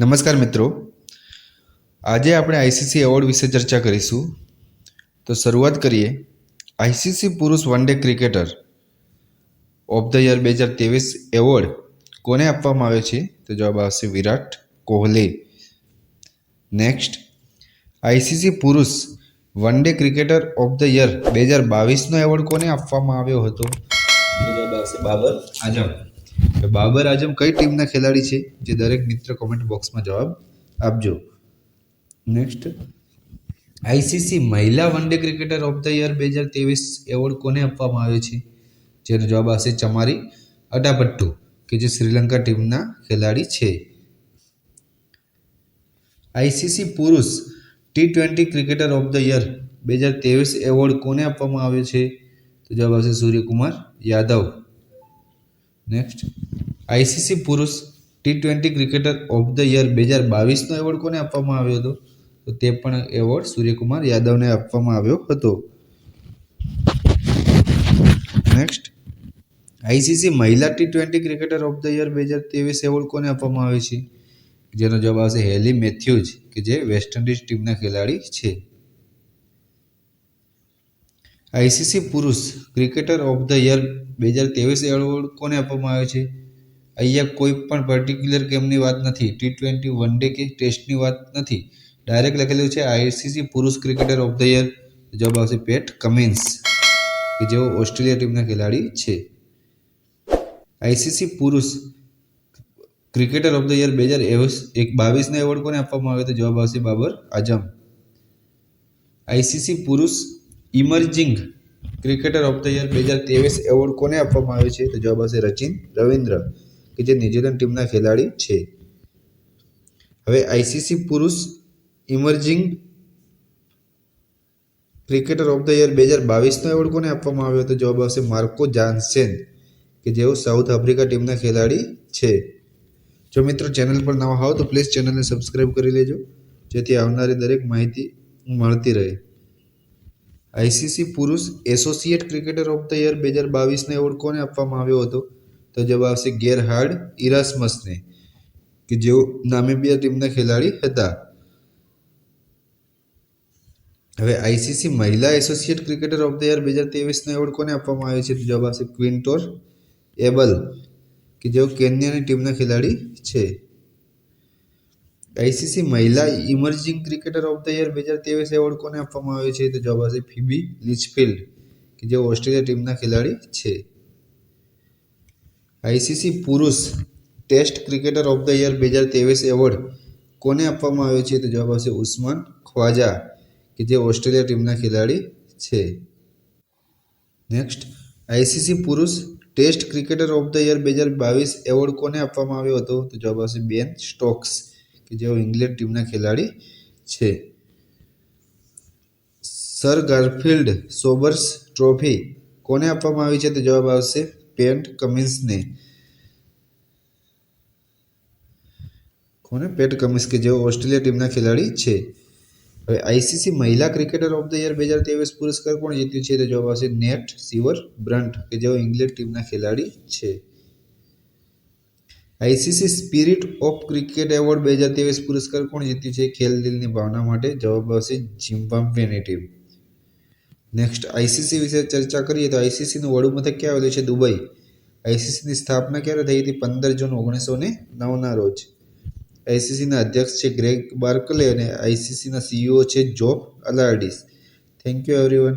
નમસ્કાર મિત્રો. આજે આપણે આઈસીસી એવોર્ડ વિશે ચર્ચા કરીશું. તો શરૂઆત કરીએ. આઈસીસી પુરુષ one day cricketer of the year બે હજાર ત્રેવીસ એવોર્ડ કોને આપવામાં આવ્યો છે? તો જવાબ આવશે વિરાટ કોહલી. નેક્સ્ટ આઈસીસી પુરુષ one day cricketer of the year બે હજાર બાવીસનો એવોર્ડ કોને આપવામાં આવ્યો હતો? જવાબ આવશે બાબર આઝમ બાબર આઝમ કઈ ટીમના ખેલાડી છે? જે દરેક મિત્ર કોમેન્ટ બોક્સમાં જવાબ આપજો. નેક્સ્ટ આઈસીસી મહિલા one day cricketer of the year બે હજાર ત્રેવીસ એવોર્ડ કોને આપવામાં આવ્યો છે? જેનો જવાબ આવશે ચમારી અડાપટ્ટુ કે જે શ્રીલંકા ટીમના ખેલાડી છે. આઈસીસી પુરુષ T twenty cricketer of the year બે હજાર ત્રેવીસ એવોર્ડ કોને આપવામાં આવ્યો છે? તો જવાબ આવશે સૂર્યકુમાર યાદવ. નેક્સ્ટ આઈસીસી પુરુષ T twenty cricketer of the year બે હજાર બાવીસનો એવોર્ડ કોને આપવામાં આવ્યો હતો? તો તે પણ એવોર્ડ સૂર્યકુમાર યાદવને આપવામાં આવ્યો હતો. નેક્સ્ટ આઈસીસી મહિલા T twenty cricketer of the year બે હજાર ત્રેવીસ એવોર્ડ કોને આપવામાં આવે છે? જેનો જવાબ આવશે હેલી મેથ્યુઝ કે જે વેસ્ટ ઇન્ડિઝ ટીમના ખેલાડી છે. આઈસીસી પુરુષ ક્રિકેટર ઓફ ધ યર બે હજાર ત્રેવીસ એવોર્ડ કોને આપવામાં આવ્યો છે. અહીંયા કોઈ પણ પર્ટિક્યુલર ગેમની વાત નથી. ટી ટ્વેન્ટી વન ડે કે ટેસ્ટની વાત નથી. ડાયરેક્ટ લખેલું છે આઈસીસી પુરુષ ક્રિકેટર ઓફ ધ યર જવાબ આવશે પેટ કમિન્સ કે જેઓ ઓસ્ટ્રેલિયા ટીમના ખેલાડી છે. આઈસીસી પુરુષ ક્રિકેટર ઓફ ધ યર બે હજાર એવીસ એક બાવીસના એવોર્ડ કોને આપવામાં આવ્યો તો જવાબ આવશે બાબર આઝમ. આઈસીસી પુરુષ emerging cricketer of the year બે હજાર ત્રેવીસ એવોર્ડ કોને આપવામાં આવ્યો છે? તો જવાબ આવશે રચિન રવિન્દ્ર, કે જે ન્યુઝીલેન્ડ ટીમના ખેલાડી છે. હવે આઈસીસી પુરુષ emerging cricketer of the year બે હજાર બાવીસનો એવોર્ડ કોને આપવામાં આવ્યો? તો જવાબ આવશે માર્કો જાન્સેન, કે જેઓ સાઉથ આફ્રિકા ટીમના ખેલાડી છે. જો મિત્રો ચેનલ પર નવા હોવ તો પ્લીઝ ચેનલને સબસ્ક્રાઈબ કરી લેજો, જેથી આવનારી દરેક માહિતી મળતી રહે. આઈસીસી પુરુષ associate cricketer of the year બે હજાર બાવીસને એવોર્ડ કોને આપવામાં આવ્યો હતો? તો જવાબ આવશે ગેર હાર્ડ ઇરાસમસને કે જેઓ નામિબિયા ટીમના ખેલાડી હતા. હવે આઈસીસી મહિલા associate cricketer of the year બે હજાર ત્રેવીસનો એવોર્ડ કોને આપવામાં આવ્યો છે? તો જવાબ આવશે ક્વિન્ટોર એબલ, કે જેઓ કેન્યાની ટીમના ખેલાડી છે. આઈસીસી મહિલા emerging cricketer of the year બે હજાર ત્રેવીસ એવોર્ડ કોને આપવામાં આવ્યો છે? તો જવાબ આવશે ફીબી લિચફિલ્ડ, કે જે ઓસ્ટ્રેલિયા ટીમના ખેલાડી છે. આઈસીસી પુરુષ test cricketer of the year બે હજાર ત્રેવીસ એવોર્ડ કોને આપવામાં આવ્યો છે? તો જવાબ આવશે ઉસ્માન ખ્વાજા, કે જે ઓસ્ટ્રેલિયા ટીમના ખેલાડી છે. નેક્સ્ટ, આઈસીસી પુરુષ test cricketer of the year બે હજાર બાવીસ એવોર્ડ કોને આપવામાં આવ્યો હતો? તો જવાબ આવશે બેન સ્ટોક્સ. કે જેઓ ઇંગ્લેન્ડ ટીમના ખેલાડી છે. સર ગારફિલ્ડ સોબર્સ ટ્રોફી કોને આપવામાં આવી છે તો જવાબ આવશે પેન્ટ કમિન્સને. કોને? પેટ કમિન્સ કે જેઓ ઓસ્ટ્રેલિયા ટીમના ખેલાડી છે. હવે આઈસીસી મહિલા ક્રિકેટર ઓફ ધ યર બે હજાર ત્રેવીસ પુરસ્કાર કોણ જીત્યું છે તો જવાબ આવશે નેટ સિવર બ્રન્ટ કે જેઓ ઇંગ્લેન્ડ ટીમના ખેલાડી છે. ICC spirit of cricket award બે હજાર ત્રેવીસ પુરસ્કાર કોણ જીત્યું છે? ખેલ દિલની ભાવના માટે જવાબ આવશે ઝિમ્બાબ્વેની ટીમ. નેક્સ્ટ આઈસીસી વિશે ચર્ચા કરીએ તો આઈસીસીનું વડું મથક ક્યાં આવેલું છે? દુબઈ. આઈસીસીની સ્થાપના ક્યારે થઈ હતી? પંદર જૂન ઓગણીસો ને નવના રોજ. આઈસીસીના અધ્યક્ષ છે ગ્રેગ બાર્કલે અને આઈસીસીના સીઈઓ છે Geoff Allardice. Thank you everyone